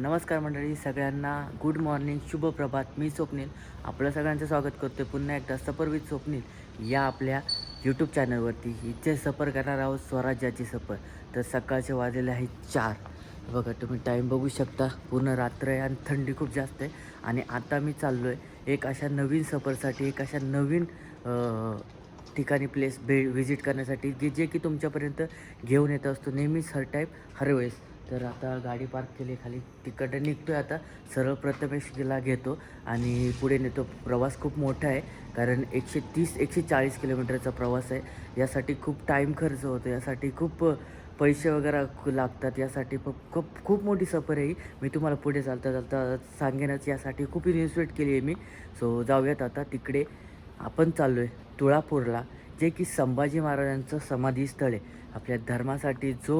नमस्कार मंडळी सगळ्यांना गुड मॉर्निंग शुभ प्रभात. मी स्वप्नील. आपलं सगळ्यांचं स्वागत करतो पुन्हा एकदा सफर विथ स्वप्नील या आपल्या यूट्यूब चॅनलवरती इथे सफर करणार आहोत स्वराज्याची सफर. तर सकाळचे वाजलेले आहे चार. बघा तुम्ही टाईम बघू शकता. पूर्ण रात्र आहे आणि थंडी खूप जास्त आहे. आणि आता मी चाललो आहे एक अशा नवीन सफरसाठी एक अशा नवीन ठिकाणी प्लेस भे व्हिजिट करण्यासाठी जे जे की तुमच्यापर्यंत घेऊन येत असतो. नेहमीच हर टाईप हरवेळेस तर आता गाडी पार्क केली खाली तिकडं निघतो आहे आता. सरळ प्रथमेशला घेतो आणि पुढे नेतो. प्रवास खूप मोठा आहे कारण एकशे तीस एकशे चाळीस किलोमीटरचा प्रवास आहे. यासाठी खूप टाईम खर्च होतो. यासाठी खूप पैसे वगैरे लागतात. यासाठी खूप खूप खूप मोठी सफर आहे ही. मी तुम्हाला पुढे चालता चालता सांगेनच. यासाठी खूप इन्व्हेस्टमेंट केली आहे मी. सो जाऊयात आता तिकडे. आपण चाललो आहे तुळापूरला जे की संभाजी महाराजांचं समाधीस्थळ आहे. आपल्या धर्मासाठी जो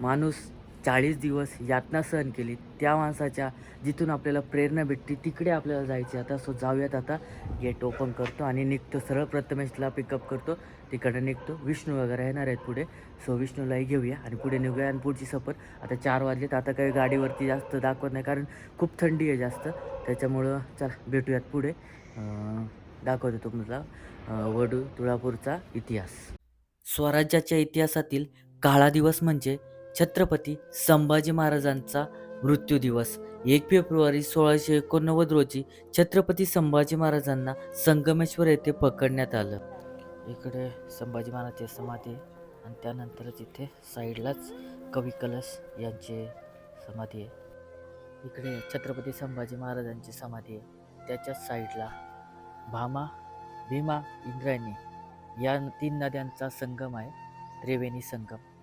माणूस चाळीस दिवस यातना सहन केली. त्या माणसाच्या जिथून आपल्याला प्रेरणा भेटते तिकडे आपल्याला जायचे. आता सो जाऊयात आता. गेट ओपन करतो आणि निघतो. सरळ प्रथमेशला पिकअप करतो. तिकडं निघतो. विष्णू वगैरे येणार आहेत पुढे. सो विष्णूलाही घेऊया आणि पुढे निघूया आणि पुढची सफर. आता चार वाजलेत. आता काही गाडीवरती जास्त दाखवत नाही कारण खूप थंडी आहे जास्त. त्याच्यामुळं चला भेटूयात पुढे. दाखवतो तुम्हाला. वडू तुळापूरचा इतिहास. स्वराज्याच्या इतिहासातील काळा दिवस म्हणजे छत्रपती संभाजी महाराजांचा मृत्यू दिवस. एक फेब्रुवारी सोळाशे एकोणनव्वद रोजी छत्रपती संभाजी महाराजांना संगमेश्वर येथे पकडण्यात आलं. इकडे संभाजी महाराजची समाधी आहे आणि त्यानंतरच इथे साईडलाच कवी कलश यांची समाधी आहे. इकडे छत्रपती संभाजी महाराजांची समाधी आहे. त्याच्याच साईडला भामा भीमा इंद्रायणी या तीन नद्यांचा संगम आहे. त्रिवेणी संगम.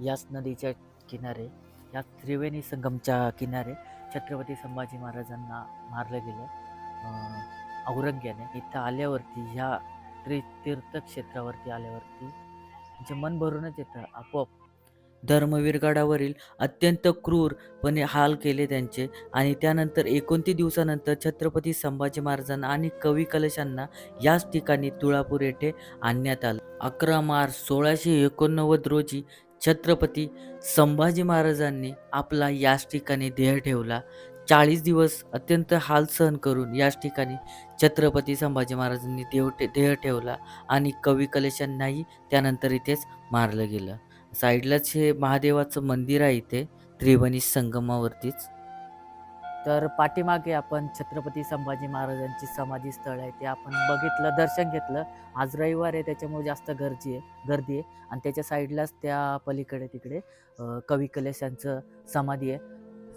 याच नदीच्या किनारे या त्रिवेणी संगमच्या किनारे छत्रपती संभाजी महाराजांना मारलं गेलं. औरंग्याने इथं आल्यावरती ह्या त्रि तीर्थक्षेत्रावरती आल्यावरती जे मन भरूनच येतं आपोआप. धर्मवीरगडावरील अत्यंत क्रूरपणे हाल केले त्यांचे आणि त्यानंतर एकोणतीस दिवसानंतर छत्रपती संभाजी महाराजांना आणि कवी कलशांना याच ठिकाणी तुळापूर येथे आणण्यात आलं. अकरा मार्च सोळाशे एकोणनव्वद रोजी छत्रपती संभाजी महाराजांनी आपला याच ठिकाणी देह ठेवला. चाळीस दिवस अत्यंत हाल सहन करून याच ठिकाणी छत्रपती संभाजी महाराजांनी देव ठे देह ठेवला आणि कवी कलेशांनाही त्यानंतर इथेच मारलं गेलं. साईडलाच हे महादेवाचं मंदिर आहे इथे त्रिवेणी संगमावरतीच. तर पाठीमागे आपण छत्रपती संभाजी महाराजांची समाधी स्थळ आहे ते आपण बघितलं दर्शन घेतलं. आज रविवार आहे त्याच्यामुळे जास्त गर्दी आहे गर्दी आहे. आणि त्याच्या साईडलाच त्या पलीकडे तिकडे कवी कलेश यांचं समाधी आहे.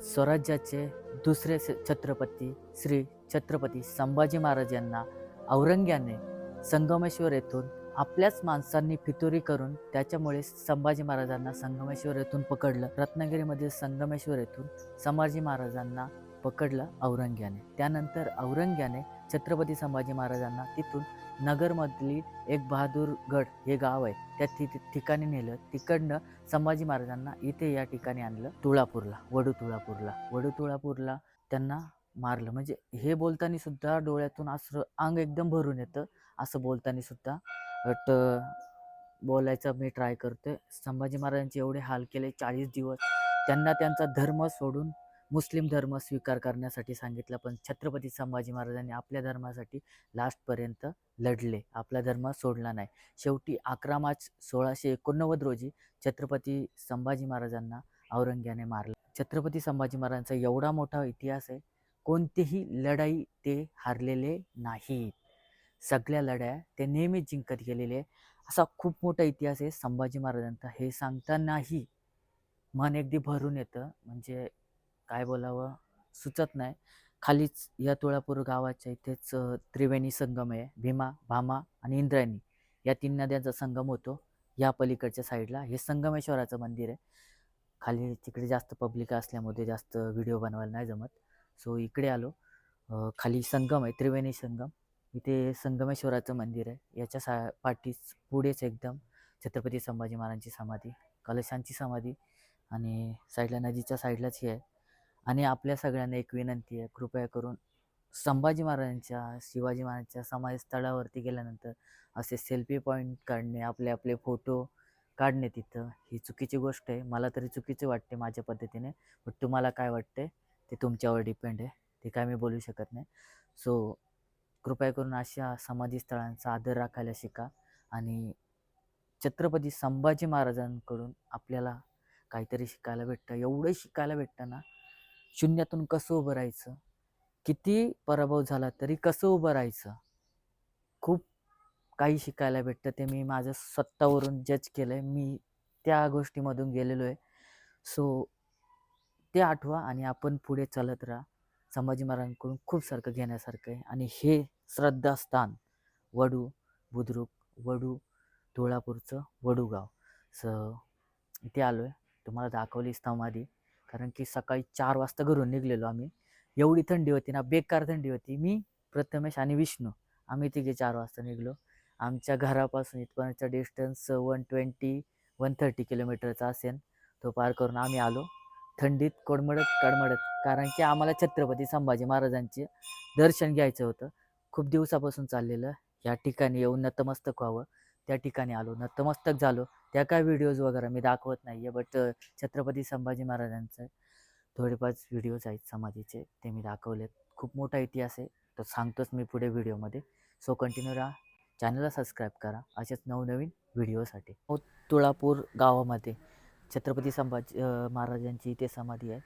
स्वराज्याचे दुसरे स- छत्रपती श्री छत्रपती संभाजी महाराज यांना औरंग्याने संगमेश्वर येथून आपल्याच माणसांनी फितुरी करून त्याच्यामुळे संभाजी महाराजांना संगमेश्वर येथून पकडलं. रत्नागिरीमधील संगमेश्वर येथून संभाजी महाराजांना पकडलं औरंग्याने. त्यानंतर औरंग्याने छत्रपती संभाजी महाराजांना तिथून नगरमधली एक बहादूरगड हे गाव आहे त्या ठि ठिकाणी नेलं. तिकडनं संभाजी महाराजांना इथे या ठिकाणी आणलं तुळापूरला वडू तुळापूरला. वडू तुळापूरला त्यांना मारलं. म्हणजे हे बोलताना सुद्धा डोळ्यातून असं अंग एकदम भरून येतं. असं बोलताना सुद्धा बट बोलायचा मी ट्राय करतोय. संभाजी महाराजांचे एवढे हाल केले चाळीस दिवस. त्यांना त्यांचा धर्म सोडून मुस्लिम धर्म स्वीकार करण्यासाठी सांगितलं पण छत्रपती संभाजी महाराजांनी आपल्या धर्मासाठी लास्टपर्यंत लढले. आपला धर्म सोडला नाही. शेवटी अकरा मार्च सोळाशे एकोणनव्वद रोजी छत्रपती संभाजी महाराजांना औरंग्याने मारलं. छत्रपती संभाजी महाराजांचा एवढा मोठा इतिहास आहे कोणतीही लढाई ते हारलेले नाहीत. सगळ्या लढ्या ते नेहमीच जिंकत गेलेले आहे. असा खूप मोठा इतिहास आहे संभाजी महाराजांचा. हे सांगतानाही मन अगदी भरून येतं. म्हणजे काय बोलावं? सुचत नाही. खालीच या तुळापूर गावाच्या इथेच त्रिवेणी संगम आहे. भीमा भामा आणि इंद्रायणी या तीन नद्यांचा संगम होतो. या पलीकडच्या साईडला हे संगमेश्वराचं मंदिर आहे. खाली तिकडे जास्त पब्लिक असल्यामुळे जास्त व्हिडिओ बनवायला नाही जमत. सो इकडे आलो. खाली संगम आहे त्रिवेणी संगम. इथे संगमेश्वराचं मंदिर आहे. याच्या सा पाठीच पुढेच एकदम छत्रपती संभाजी महाराजांची समाधी कलशांची समाधी आणि साईडला नदीच्या साईडलाच ही आहे. आणि आपल्या सगळ्यांना एक विनंती आहे कृपया करून संभाजी महाराजांच्या शिवाजी महाराजांच्या समाधीस्थळावरती गेल्यानंतर असे सेल्फी पॉईंट काढणे आपले आपले फोटो काढणे तिथं. ही चुकीची गोष्ट आहे. मला तरी चुकीची वाटते माझ्या पद्धतीने. बट तुम्हाला काय वाटते ते तुमच्यावर डिपेंड आहे. ते काय मी बोलू शकत नाही. सो कृपया करून अशा समाधी स्थळांचा आदर राखायला शिका आणि छत्रपती संभाजी महाराजांकडून आपल्याला काहीतरी शिकायला भेटतं. एवढं शिकायला भेटतं ना शून्यातून कसं उभं राहायचं? किती पराभव झाला तरी कसं उभं राहायचं? खूप काही शिकायला भेटतं ते मी माझ्या स्वतःवरून जज केलं आहे मी त्या गोष्टीमधून गेलेलो आहे. सो ते आठवा आणि आपण पुढे चालत राहा. संभाजी महाराजांकडून खूप सारखं घेण्यासारखं आहे. आणि हे श्रद्धास्थान वडू बुद्रुक वडू तुळापूरचं वडूगाव. स इथे आलो आहे तुम्हाला दाखवली समाधी कारण की सकाळी चार वाजता घरून निघलेलो आम्ही. एवढी थंडी होती ना बेकार थंडी होती. मी प्रथमेश आणि विष्णू आम्ही तिघे चार वाजता निघलो. आमच्या घरापासून इथपर्यंतचा distance one twenty one thirty किलोमीटरचा असेल तो पार करून आम्ही आलो. थंडीत कोडमडत कडमडत कारण की आम्हाला छत्रपती संभाजी महाराजांचे दर्शन घ्यायचं होतं. खूप दिवसापासून चाललेलं. या ठिकाणी येऊन नतमस्तक व्हावं. त्या ठिकाणी आलो. नतमस्तक झालो. त्या काय व्हिडिओज वगैरे मी दाखवत नाही आहे बट छत्रपती संभाजी महाराजांचं थोडेफार व्हिडिओज आहेत समाधीचे ते मी दाखवलेत. खूप मोठा इतिहास आहे. तो सांगतोच मी पुढे व्हिडिओमध्ये सो कंटिन्यू राहा. चॅनलला सबस्क्राईब करा. असेच नवनवीन व्हिडिओसाठी हो तुळापूर गावामध्ये छत्रपती संभाजी महाराजांची इथे समाधी आहे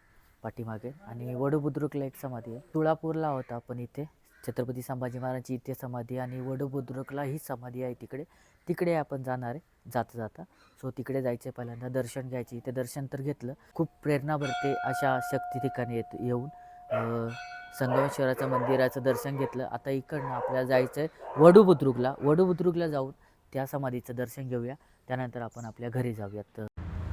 पाठीमागे. आणि वडुबुद्रुकला एक समाधी आहे. तुळापूरला होता आपण इथे. छत्रपती संभाजी महाराजांची इथे समाधी आणि वडबुद्रुकला ही समाधी आहे तिकडे. तिकडे आपण जाणार आहे जाता जाता. सो तिकडे जायचं पहिल्यांदा दर्शन घ्यायचे. इथे दर्शन तर घेतलं. खूप प्रेरणा भरते अशा शक्ती ठिकाणी येत येऊन. संगमेश्वराचं मंदिराचं दर्शन घेतलं. आता इकडनं आपल्याला जायचं आहे वडूबुद्रुकला. वडुबुद्रुकला जाऊन त्या समाधीचं दर्शन घेऊया. त्यानंतर आपण आपल्या घरी जाऊयात.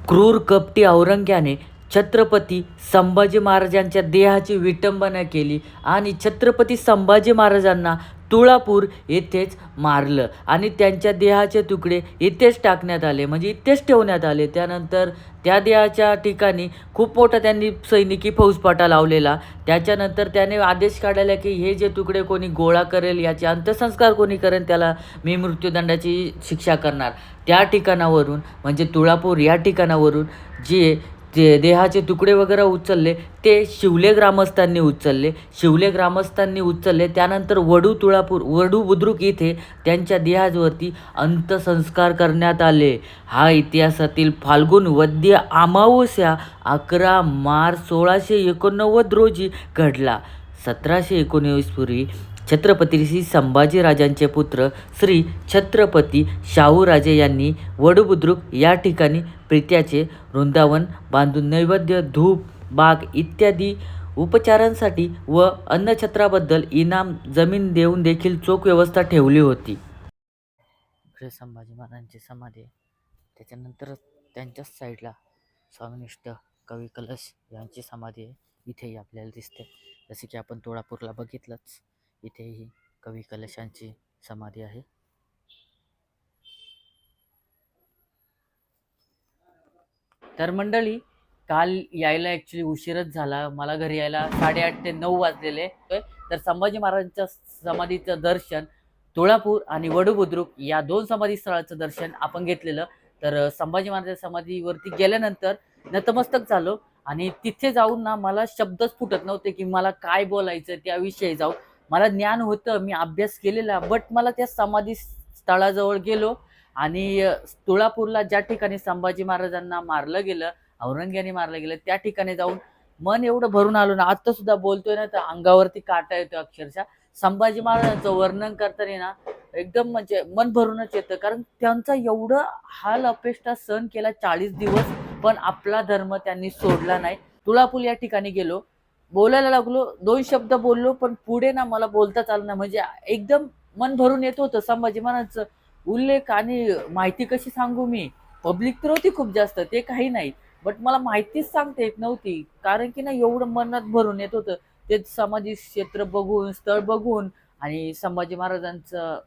क्रूर कपटी औरंग्याने छत्रपती संभाजी महाराजांच्या देहाची विटंबना केली आणि छत्रपती संभाजी महाराजांना तुळापूर येथेच मारलं आणि त्यांच्या देहाचे तुकडे इथेच टाकण्यात आले म्हणजे इथेच ठेवण्यात आले. त्यानंतर त्या देहाच्या ठिकाणी खूप मोठा त्यांनी सैनिकी फौजपाटा लावलेला. त्याच्यानंतर त्याने आदेश काढलेला की हे जे तुकडे कोणी गोळा करेल याचे अंत्यसंस्कार कोणी करेल त्याला मी मृत्यूदंडाची शिक्षा करणार. त्या ठिकाणावरून म्हणजे तुळापूर या ठिकाणावरून जे जे देहाचे तुकडे वगैरे उचलले ते शिवले ग्रामस्थांनी उचलले. शिवले ग्रामस्थांनी उचलले. त्यानंतर वडू तुळापूर वडू बुद्रुक इथे त्यांच्या देहावरती अंत्यसंस्कार करण्यात आले. हा इतिहासातील फाल्गुन वद्य अमावस्या अकरा मार्च सोळाशे एकोणनव्वद रोजी घडला. सतराशे एकोणवीस पूर्वी छत्रपती श्री संभाजीराजांचे पुत्र श्री छत्रपती शाहूराजे यांनी वडबुद्रुक या ठिकाणी प्रित्याचे वृंदावन बांधून नैवेद्य धूप बाग इत्यादी उपचारांसाठी व अन्नछत्राबद्दल इनाम जमीन देऊन देखील चोख व्यवस्था ठेवली होती. संभाजी महाराजांची समाधी त्याच्यानंतर त्यांच्याच साईडला स्वामिनिष्ठ कवी कलश यांची समाधी इथेही आपल्याला दिसते. जसे की आपण तुळापूरला बघितलंच. इथेही कवी कलशांची समाधी आहे. तर मंडळी काल यायला ॲक्च्युली उशीरच झाला. मला घरी यायला साडेआठ ते नऊ वाजलेले तर संभाजी महाराजांच्या समाधीचं दर्शन तुळापूर आणि वडुबुद्रुक या दोन समाधी स्थळाचं दर्शन आपण घेतलेलं. तर संभाजी महाराजांच्या समाधीवरती गेल्यानंतर नतमस्तक झालो आणि तिथे जाऊन ना मला शब्दच फुटत नव्हते की मला काय बोलायचं त्याविषयी जाऊ मला ज्ञान होतं मी अभ्यास केलेला बट मला त्या समाधी स्थळाजवळ गेलो आणि तुळापूरला ज्या ठिकाणी संभाजी महाराजांना मारलं गेलं औरंग्याने मारलं गेलं त्या ठिकाणी जाऊन मन एवढं भरून आलो ना आता सुद्धा बोलतोय ना तर अंगावरती काटा येतो अक्षरशः. संभाजी महाराजांचं वर्णन करताना ना एकदम म्हणजे मन भरूनच येतं कारण त्यांचा एवढं हाल अपेष्टा सहन केला चाळीस दिवस पण आपला धर्म त्यांनी सोडला नाही. तुळापूर या ठिकाणी गेलो बोलायला लागलो दोन शब्द बोललो पण पुढे ना मला बोलताच आलं ना म्हणजे एकदम मन भरून येत होतं संभाजी महाराजांचं उल्लेख आणि माहिती कशी सांगू मी? पब्लिक तर होती खूप जास्त ते काही नाही. बट मला माहितीच सांगता येत नव्हती. कारण की ना एवढं मनात भरून येत होतं. ते समाधी क्षेत्र बघून स्थळ बघून आणि संभाजी महाराजांचं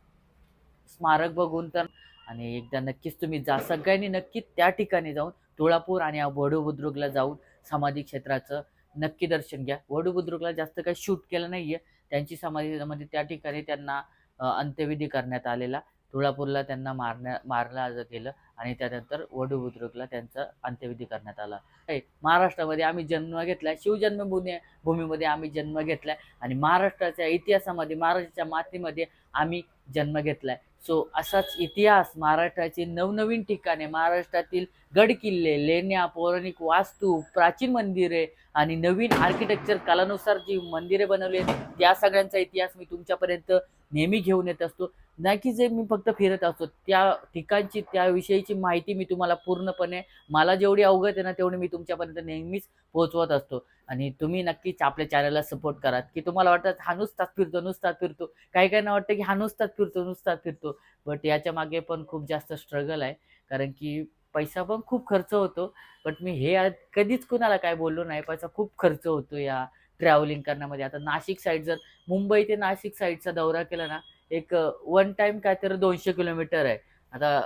स्मारक बघून तर आणि एकदा नक्कीच तुम्ही जा सगळ्यांनी नक्की त्या ठिकाणी जाऊन तुळापूर आणि वडूबुद्रुकला जाऊन समाधी क्षेत्राचं नक्की दर्शन घ्या. वडूबुद्रुकला जास्त काही शूट केलं नाहीये. त्यांची समाधीमध्ये त्या ठिकाणी त्यांना अंत्यविधी करण्यात आलेला. तुळापूरला त्यांना मारण्या मारलं गेलं आणि त्यानंतर वडू बुद्रुकला त्यांचा अंत्यविधी करण्यात आला. महाराष्ट्रामध्ये आम्ही जन्म घेतला शिवजन्मभूमी भूमीमध्ये आम्ही जन्म घेतलाय आणि महाराष्ट्राच्या इतिहासामध्ये महाराष्ट्राच्या मातीमध्ये आम्ही जन्म घेतलाय. सो असाच इतिहास महाराष्ट्राची नवनवीन ठिकाणे महाराष्ट्रातील गड किल्ले लेण्या पौराणिक वास्तू प्राचीन मंदिरे आणि नवीन आर्किटेक्चर कालानुसार जी मंदिरे बनवली आहेत त्या सगळ्यांचा इतिहास मी तुमच्यापर्यंत नेहमी घेऊन येत असतो. नाही की जे मी फक्त फिरत असतो त्या ठिकाणची त्याविषयीची माहिती मी तुम्हाला पूर्णपणे मला जेवढी अवगत आहे ना तेवढी मी तुमच्यापर्यंत नेहमीच पोहोचवत असतो. आणि तुम्ही नक्कीच आपल्या चॅनलला सपोर्ट करा की तुम्हाला वाटतं हा नुसताच फिरतो नुसताच फिरतो. काही काहींना वाटतं की हा नुसताच फिरतो नुसताच फिरतो. बट याच्या मागे पण खूप जास्त स्ट्रगल आहे. कारण की पैसा पण खूप खर्च होतो. बट मी हे कधीच कुणाला काय बोललो नाही. पैसा खूप खर्च होतो या ट्रॅव्हलिंग करण्यामध्ये. आता नाशिक साईड जर मुंबई ते नाशिक साईडचा दौरा केला ना एक वन टाइम काय तर दोनशे किलोमीटर आहे. आता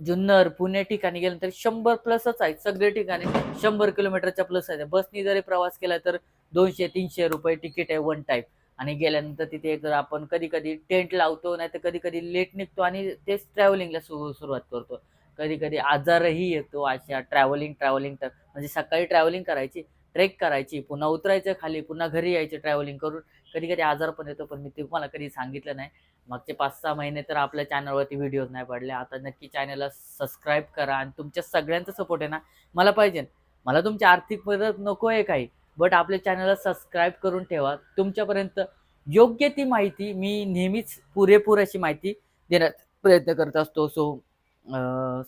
जुन्नर पुणे ठिकाणी गेल्यानंतर शंभर प्लसच आहेत. सगळे ठिकाणी शंभर किलोमीटरच्या प्लस आहेत. बसनी जरी प्रवास केला तर दोनशे तीनशे रुपये तिकीट आहे वन टाईप आणि गेल्यानंतर तिथे जर आपण कधी कधी टेंट लावतो नाही तर कधी कधी लेट निघतो आणि तेच ट्रॅव्हलिंगला सुरू सुरुवात करतो. कधी कधी आजारही येतो अशा ट्रॅव्हलिंग ट्रॅव्हलिंग म्हणजे सकाळी ट्रॅव्हलिंग करायची ट्रेक करायची पुन्हा उतरायचं खाली पुन्हा घरी यायचं ट्रॅव्हलिंग करून. कधी कधी आजार पण येतो पण मी तुम्हाला कधी सांगितलं नाही. मागचे पाच सहा महिने तर आपल्या चॅनलवरती व्हिडिओज नाही पडले आता नक्की चॅनलला सबस्क्राईब करा आणि तुमच्या सगळ्यांचा सपोर्ट आहे ना मला पाहिजे. मला तुमची आर्थिक मदत नको आहे काही बट आपल्या चॅनलला सबस्क्राईब करून ठेवा. तुमच्यापर्यंत योग्य ती माहिती मी नेहमीच पुरेपूर अशी माहिती देण्याचा प्रयत्न करत असतो. सो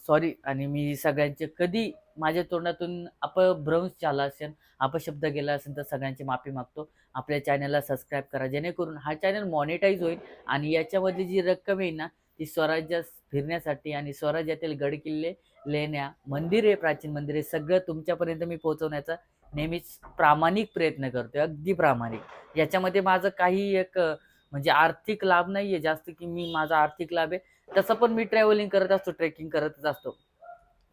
सॉरी आणि मी सगळ्यांचे कधी माझ्या तोंडातून अपभ्रंश झाला असेल अपशब्द गेला असेल तर सगळ्यांची माफी मागतो. आपल्या चॅनलला सबस्क्राईब करा. जेणेकरून हा चॅनल मॉनिटाईज होईल आणि याच्यामध्ये जी रक्कम येईल ना ती स्वराज्यास फिरण्यासाठी आणि स्वराज्यातील गडकिल्ले लेण्या मंदिरे प्राचीन मंदिरे सगळं तुमच्यापर्यंत मी पोहोचवण्याचा नेहमीच प्रामाणिक प्रयत्न करतोय. अगदी प्रामाणिक. याच्यामध्ये माझं काही एक म्हणजे आर्थिक लाभ नाही आहे जास्त की मी माझा आर्थिक लाभ आहे. तसं पण मी ट्रॅव्हलिंग करत असतो ट्रेकिंग करतच असतो.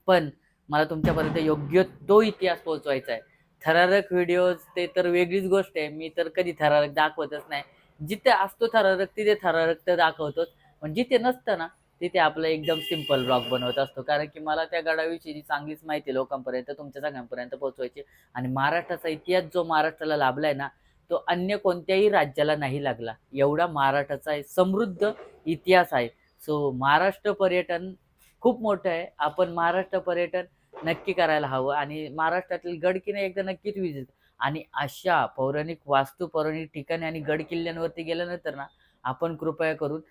पण मला तुमच्यापर्यंत योग्य तो इतिहास पोहोचवायचा आहे. थरारक व्हिडिओज ते तर वेगळीच गोष्ट आहे. मी तर कधी थरारक दाखवतच नाही. जिथे असतो थरारक तिथे थरारक तर दाखवतोच. पण जिथे नसतं ना तिथे आपलं एकदम सिंपल ब्लॉग बनवत असतो. कारण की मला त्या गडाविषयी चांगलीच माहिती लोकांपर्यंत तुमच्या सगळ्यांपर्यंत पोहोचवायची. आणि महाराष्ट्राचा इतिहास जो महाराष्ट्राला लाभलाय ना तो अन्य कोणत्याही राज्याला नाही लागला. एवढा महाराष्ट्राचा आहे समृद्ध इतिहास आहे. सो महाराष्ट्र पर्यटन खूप मोठं आहे. आपण महाराष्ट्र पर्यटन नक्की करायला हवं. आणि महाराष्ट्रातील गडकिने एकदा नक्कीच विजिट आणि अशा पौराणिक वास्तू पौराणिक ठिकाणी आणि गड किल्ल्यांवरती गेल्यानंतर ना आपण कृपया करून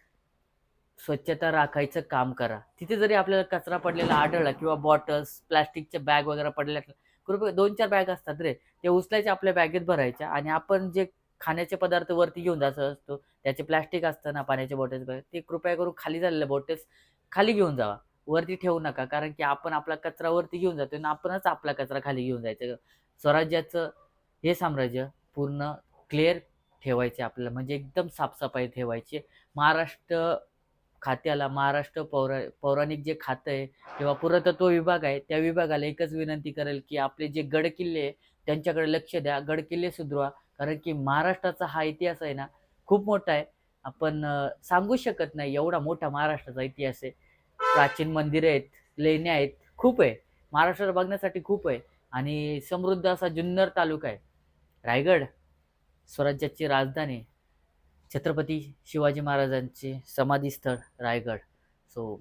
स्वच्छता राखायचं काम करा. तिथे जरी आपल्याला कचरा पडलेला आढळला किंवा बॉटल्स प्लॅस्टिकच्या बॅग वगैरे पडलेल्या कृपया दोन चार बॅग असतात रे. ते उचलायच्या आपल्या बॅगेत भरायच्या आणि आपण जे खाण्याचे पदार्थ वरती घेऊन जायचं असतो त्याचे प्लॅस्टिक असतं ना पाण्याच्या बॉटल्स ते कृपया करून खाली झालेल्या बॉटल्स खाली घेऊन जावा. वरती ठेवू नका. कारण की आपण आपला कचरा वरती घेऊन जातो आणि आपणच आपला कचरा खाली घेऊन जायचं. स्वराज्याचं हे साम्राज्य पूर्ण क्लिअर ठेवायचे आपल्याला. म्हणजे एकदम साफसफाई ठेवायची. महाराष्ट्र खात्याला महाराष्ट्र पौरा पौराणिक जे खातं आहे किंवा पुरातत्व विभाग आहे त्या विभागाला एकच विनंती करेल की आपले जे गडकिल्ले आहे त्यांच्याकडे लक्ष द्या. गडकिल्ले सुधरवा. कारण की महाराष्ट्राचा हा इतिहास आहे ना खूप मोठा आहे. आपण सांगू शकत नाही एवढा मोठा महाराष्ट्राचा इतिहास आहे. प्राचीन मंदिरे आहेत लेण्या आहेत खूप आहे. महाराष्ट्रात बघण्यासाठी खूप आहे. आणि समृद्ध असा जुन्नर तालुका आहे. रायगड स्वराज्याची राजधानी छत्रपती शिवाजी महाराजांचे समाधीस्थळ रायगड. सो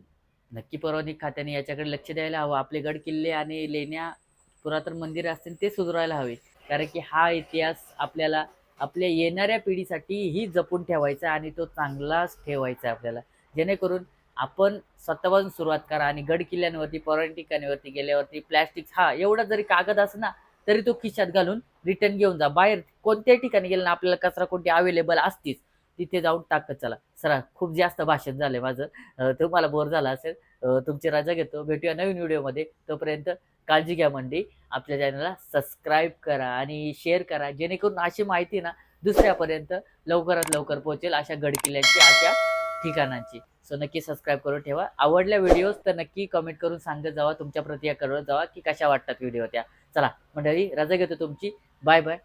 नक्की पौराणिक खात्याने याच्याकडे लक्ष द्यायला हवं. आपले गड किल्ले आणि लेण्या पुरातन मंदिरे असतील ते सुधारायला हवे. कारण की हा इतिहास आपल्याला आपल्या येणाऱ्या पिढीसाठीही जपून ठेवायचा आणि तो चांगलाच ठेवायचा आहे आपल्याला. जेणेकरून आपण स्वतःपासून सुरुवात करा आणि गड किल्ल्यांवरती पौराणिक ठिकाणीवरती गेल्यावरती प्लॅस्टिक हा एवढा जरी कागद असं ना तरी तो खिशात घालून रिटर्न घेऊन जा. बाहेर कोणत्याही ठिकाणी गेलं ना आपल्याला कचरा कोणती अवेलेबल असतीच तिथे जाऊन टाकत चला. सरा खूप जास्त भाषण झालंय माझं. तुम्हाला बोर झाला असेल. तुमची रजा घेतो. भेटूया नवीन व्हिडिओमध्ये. तोपर्यंत काळजी घ्या मंडी आपल्या चॅनलला सबस्क्राईब करा आणि शेअर करा. जेणेकरून अशी माहिती ना दुसऱ्यापर्यंत लवकरात लवकर पोहोचेल अशा गडकिल्ल्यांची अशा ठिकाणांची. सो नक्की सबस्क्राईब करून ठेवा. आवडल्या व्हिडिओज तर नक्की कमेंट करून सांगत जावा. तुमच्या प्रतिक्रिया करत जावा की कशा वाटतात व्हिडिओ त्या. चला मंडळी रजा घेतो तुमची. Bye bye